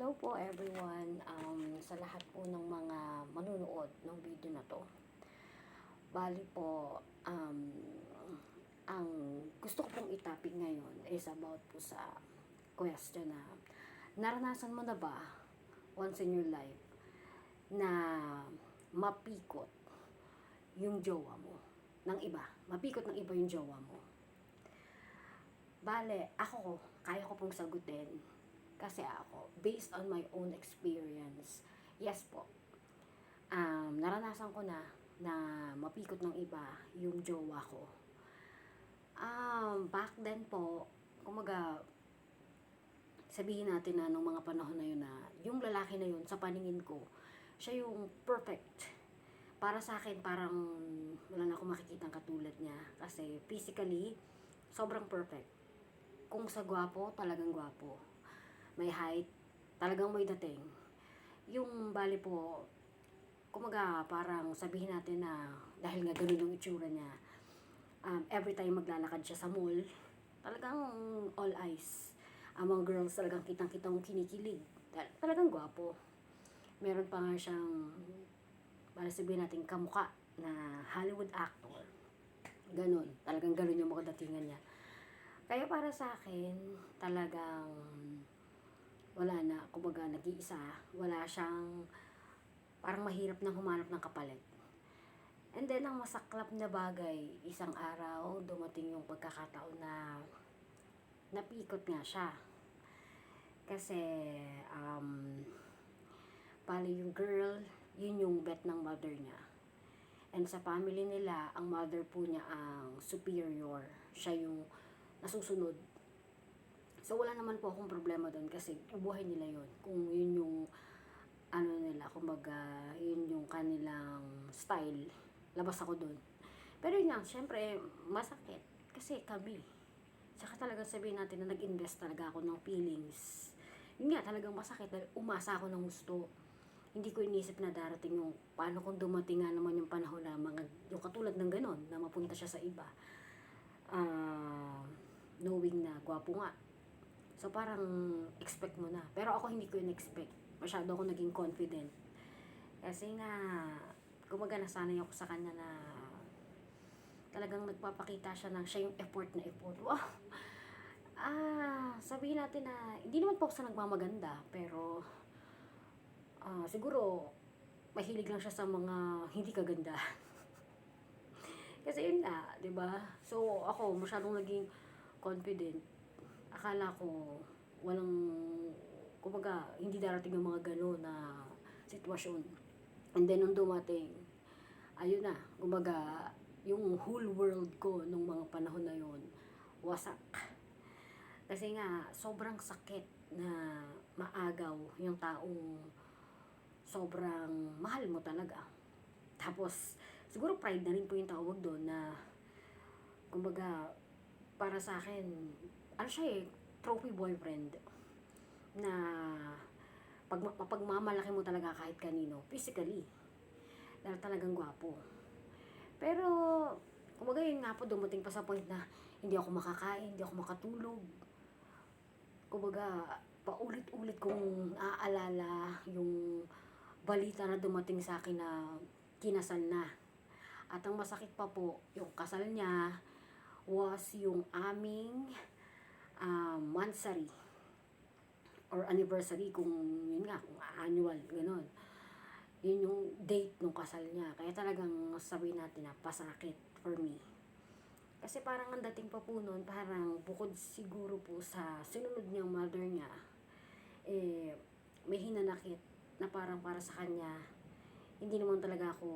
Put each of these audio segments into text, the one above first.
Hello po everyone um, sa lahat po ng mga manunood ng video na to. Bali po, um, ang gusto ko pong itapik ngayon is about po sa question na naranasan mo na ba once in your life na mapikot yung jowa mo ng iba. Mapikot ng iba yung jowa mo. Bale, ako, kaya ko pong sagutin. Kasi ako, based on my own experience, yes po. Um, naranasan ko na na mapikot ng iba yung jowa ko. Um, back then po, kumaga, sabihin natin na nung mga panahon na yun na yung lalaki na yun sa paningin ko, siya yung perfect. Para sa akin, parang wala na akong makikita katulad niya. Kasi physically, sobrang perfect. Kung sa gwapo, talagang gwapo. May height, talagang may dating. Yung bali po, kumaga parang sabihin natin na dahil nga ganun yung itsura niya, um, every time maglalakad siya sa mall, talagang all eyes. Mga girls talagang kitang-kitang kinikilig. Tal- Talagang gwapo. Meron pa nga siyang, para sabihin natin, kamuka na Hollywood actor. Ganun. Talagang ganun yung mga datingan niya. Kaya para sa akin, talagang wala na, kumbaga nag-iisa, wala siyang parang mahirap nang humanap ng kapalit. And then, ang masaklap na bagay, isang araw, dumating yung pagkakataon na napikot nga siya. Kasi, um, pali yung girl, yun yung bet ng mother niya. And sa family nila, ang mother po niya ang superior. Siya yung nasusunod. So, wala naman po akong problema doon kasi buhay nila yon Kung yun yung ano nila, kumbaga, yun yung kanilang style. Labas ako doon. Pero yun nga, syempre, masakit. Kasi kami. Saka talagang sabihin natin na nag-invest talaga ako ng feelings. Yun nga, talagang masakit dahil umasa ako ng gusto. Hindi ko inisip na darating yung paano kung dumating nga naman yung panahon na mga, yung katulad ng ganon, na mapunta siya sa iba. Ah, knowing na gwapo nga. So parang expect mo na. Pero ako hindi ko yun expect. Masyado ako naging confident. Kasi nga, kumaga nasanay ako sa kanya na talagang nagpapakita siya ng siya yung effort na effort. Wow! Ah, sabihin natin na, hindi naman po ako sa nagmamaganda, pero ah, siguro, mahilig lang siya sa mga hindi kaganda. Kasi yun na, di ba? So, ako, masyadong naging confident. Akala ko, walang, kumbaga, hindi darating yung mga gano'n na sitwasyon. And then, nung dumating, ayun na, kumbaga, yung whole world ko nung mga panahon na yun, wasak. Kasi nga, sobrang sakit na maagaw yung taong sobrang mahal mo talaga. Tapos, siguro pride na rin po yung tawag doon na, kumbaga, para sa akin, ano siya eh, trophy boyfriend. Na, pag mapagmamalaki mo talaga kahit kanino, physically. Dahil talagang gwapo. Pero, kumbaga yun nga po, dumating pa sa point na hindi ako makakain, hindi ako makatulog. Kumbaga, paulit-ulit kong aalala yung balita na dumating sa akin na kinasal na. At ang masakit pa po, yung kasal niya was yung aming um, monthsary or anniversary kung yun nga, kung annual, gano'n. Yun yung date nung kasal niya. Kaya talagang sabihin natin na pasakit for me. Kasi parang ang dating pa po noon, parang bukod siguro po sa sinunod niyang mother niya, eh, may hinanakit na parang para sa kanya, hindi naman talaga ako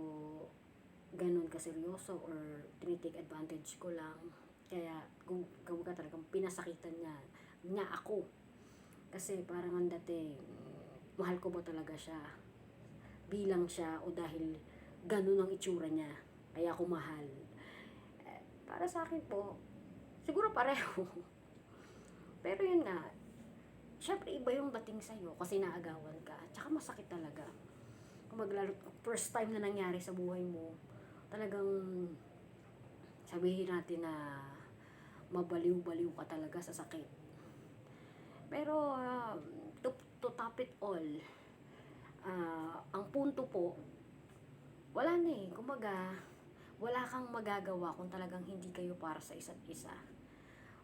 ganun kaseryoso or tinitake advantage ko lang. Kaya, kung ka talagang pinasakitan niya, niya ako. Kasi parang ang dating, mahal ko ba talaga siya? Bilang siya o dahil ganun ang itsura niya, kaya ako mahal. Eh, para sa akin po, siguro pareho. Pero yun nga, syempre iba yung dating sa'yo kasi naagawan ka. Tsaka masakit talaga. Kung maglalo, first time na nangyari sa buhay mo, talagang sabihin natin na mabaliw-baliw ka talaga sa sakit. Pero uh, to, to top it po, wala na eh. Kumbaga, wala kang magagawa kung talagang hindi kayo para sa isa't isa.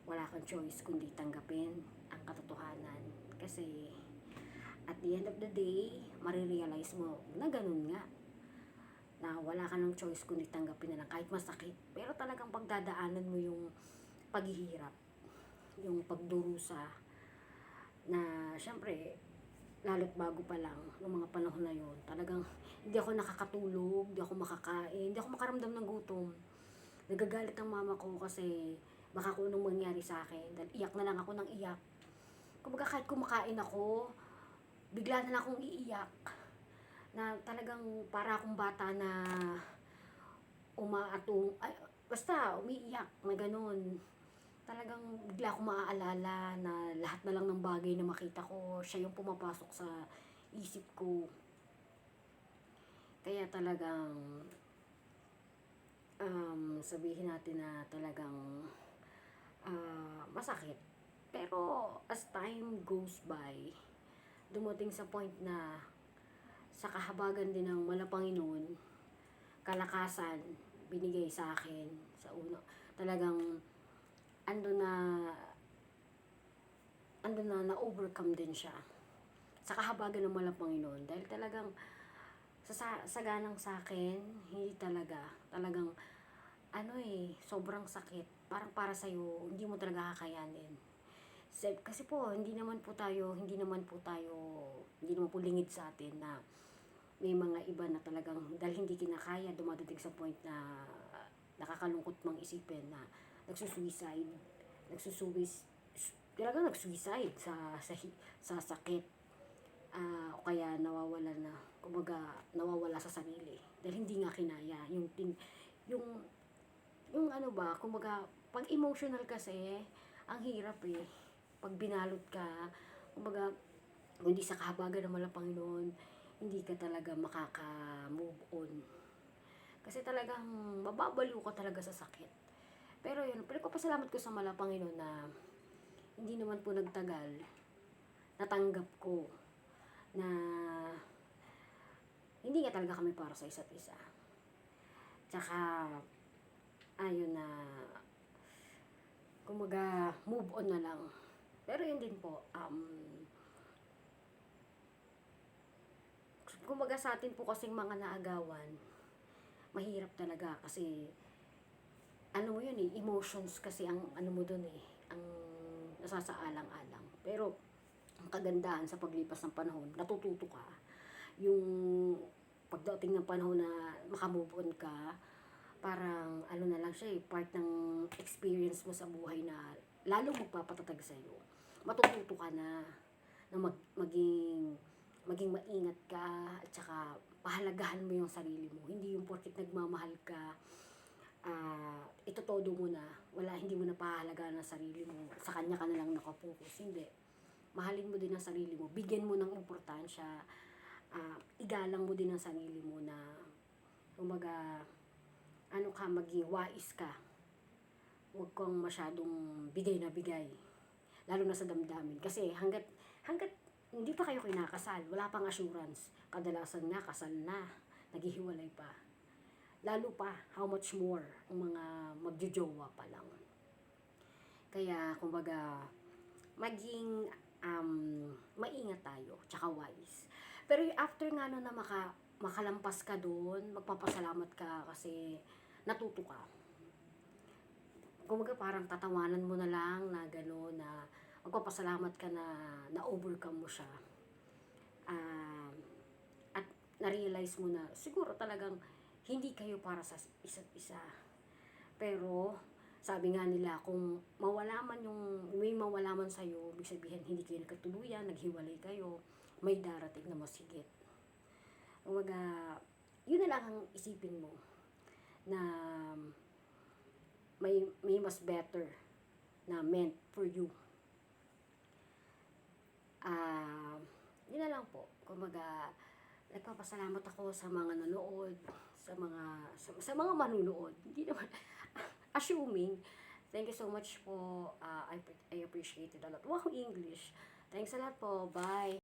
Wala kang choice kundi tanggapin ang katotohanan. Kasi, at the end of the day, marirealize mo na ganun nga. Na wala ka ng choice kundi tanggapin na lang kahit masakit. Pero talagang pagdadaanan mo yung paghihirap, yung pagdurusa, na syempre, lalo't bago pa lang, ng mga panahon na yon talagang hindi ako nakakatulog, hindi ako makakain, hindi ako makaramdam ng gutom. Nagagalit ang mama ko kasi baka kung anong mangyari sa akin. Dahil iyak na lang ako ng iyak. Kumbaga kahit kumakain ako, bigla na lang akong iiyak. Na talagang para akong bata na umaatong, ay, basta umiiyak na ganun. Talagang bigla akong maaalala na lahat na lang ng bagay na makita ko, siya yung pumapasok sa isip ko. Kaya talagang um, sabihin natin na talagang ah, masakit. Pero as time goes by, dumating sa point na sa kahabagan din ng Malapanginoon, kalakasan binigay sa akin sa uno. Talagang ando na ando na na-overcome din siya sa kahabagan ng Malapanginoon dahil talagang sa, sa saganang sa akin, hindi talaga. Talagang, ano eh, sobrang sakit. Parang para sa'yo, hindi mo talaga kakayanin. Sa- Kasi po, hindi naman po tayo, hindi naman po tayo, hindi naman po lingid sa atin na may mga iba na talagang, dahil hindi kinakaya, dumadating sa point na nakakalungkot mang isipin na nagsusuicide, nagsusuwis, talagang nagsuicide sa, sa, sa sakit. Ah o kaya nawawala na kumbaga nawawala sa sarili. Dahil hindi nga kinaya. Yung tin, yung yung ano ba kumbaga pag emotional kasi ang hirap eh. Pag binalot ka kumbaga hindi sa kahabagan ng Panginoon hindi ka talaga makaka-move on kasi talagang mababaliw ka talaga sa sakit pero yun pinagpapasalamat ko sa malang Panginoon na hindi naman po nagtagal natanggap ko na hindi nga talaga kami para sa isa't isa. Tsaka, ayun na, kumaga, move on na lang. Pero yun din po, um, kumaga sa atin po kasing mga naagawan, mahirap talaga kasi, ano mo yun eh, emotions kasi ang ano mo dun eh, ang nasasaalang-alang. Pero, ang kagandahan sa paglipas ng panahon, natututo ka. Yung pagdating ng panahon na makamove ka, parang ano na lang siya eh, part ng experience mo sa buhay na lalong magpapatatag sa'yo. Matututo ka na na mag, maging maging maingat ka at saka pahalagahan mo yung sarili mo. Hindi yung porkit nagmamahal ka, ah ito todo mo na, wala, hindi mo na pahalagahan ang sarili mo. Sa kanya ka na lang nakapokus. Hindi mahalin mo din ang sarili mo, bigyan mo ng importansya, ah, igalang mo din ang sarili mo na, umaga, ano ka, maging wais ka. Huwag kang masyadong bigay na bigay. Lalo na sa damdamin. Kasi hanggat, hanggat hindi pa kayo kinakasal, wala pang assurance. Kadalasan nga, kasal na, naghihiwalay pa. Lalo pa, how much more ang mga magjojowa pa lang. Kaya, kumbaga, maging um, maingat tayo, tsaka wise. Pero after nga nun na maka, makalampas ka doon, magpapasalamat ka kasi natuto ka. Kumaga parang tatawanan mo na lang na gano'n na magpapasalamat ka na na-overcome mo siya. Um, at na-realize mo na siguro talagang hindi kayo para sa isa't isa. Pero sabi nga nila, kung mawala man yung, may mawala man sa'yo, ibig sabihin, hindi kayo nagkatuluyan, naghiwalay kayo, may darating na mas higit. Umaga, yun na lang ang isipin mo, na may, may mas better na meant for you. Ah, yun na lang po. Kumaga, nagpapasalamat ako sa mga nanood, sa mga sa, sa mga manunood. Hindi naman assuming. Thank you so much po. Uh, I, I appreciate it a lot. Wow, English. Thanks a lot po. Bye.